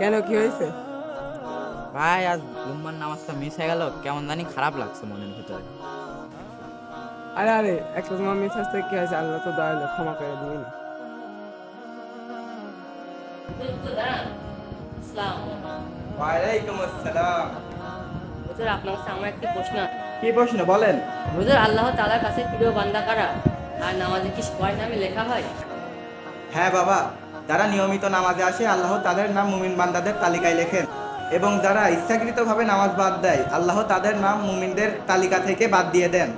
কেন কি হয়েছে? ভাই আজ জুম্মার নামাজটা মিস হয়ে গেল। কেমন জানি খারাপ লাগছে মনের ভিতরে। আরে আরে একটা তোমার মিস আসতে কি হয়েছে? আল্লাহ তো দয়ালু ক্ষমা করে দিবেন। ইসলাম ওয়ালাইকুম আসসালাম। হুজুর আপনার কাছে আমার একটি প্রশ্ন। কি প্রশ্ন? বলেন। হুজুর আল্লাহ তাআলার কাছে প্রিয় বান্দা কারা? আর নামাজে কি সবাই নামে লেখা হয়? হ্যাঁ বাবা যারা নিয়মিত নামাজে আসে আল্লাহ তাদের নাম মুমিন বান্দাদের তালিকায় লেখেন। এবং যারা ইচ্ছাকৃতভাবে নামাজ বাদ দেয় আল্লাহ তাদের নাম মুমিনদের তালিকা থেকে বাদ দিয়ে দেন।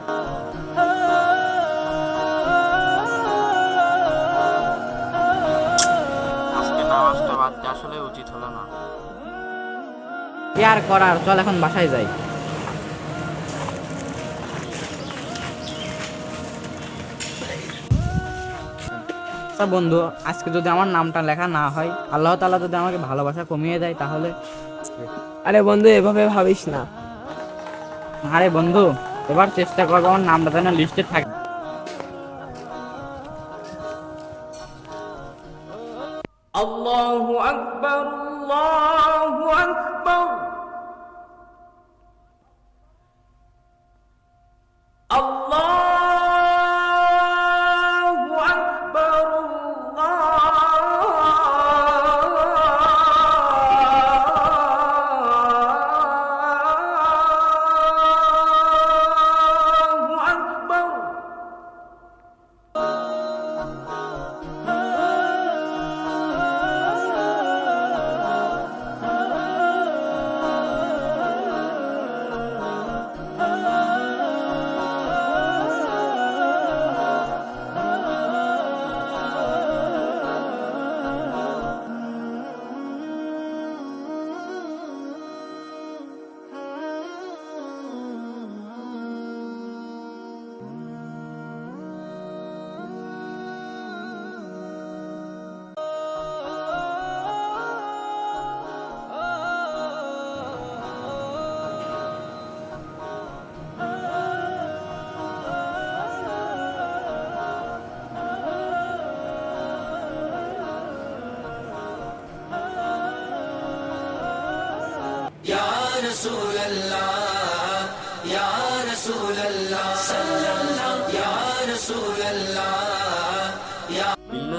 আসলে উচিত হলো না। কি আর করার? চল এখন বাসায় যাই। আচ্ছা বন্ধু আজকে যদি আমার নামটা লেখা না হয় আল্লাহ তাআলা যদি আমাকে ভালোবাসা কমিয়ে দেয় তাহলে? আরে বন্ধু এভাবে ভাবিস না। আরে বন্ধু এবার চেষ্টা করব আমার নামটা যেন লিস্টে থাকে। আল্লাহু আকবার আল্লাহু আকবার।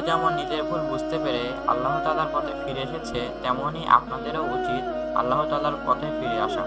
যেমন নিজের ভুল বুঝতে পেরে আল্লাহ তালার পথে ফিরে এসেছে তেমনই আপনাদেরও উচিত আল্লাহ তালার পথে ফিরে আসা।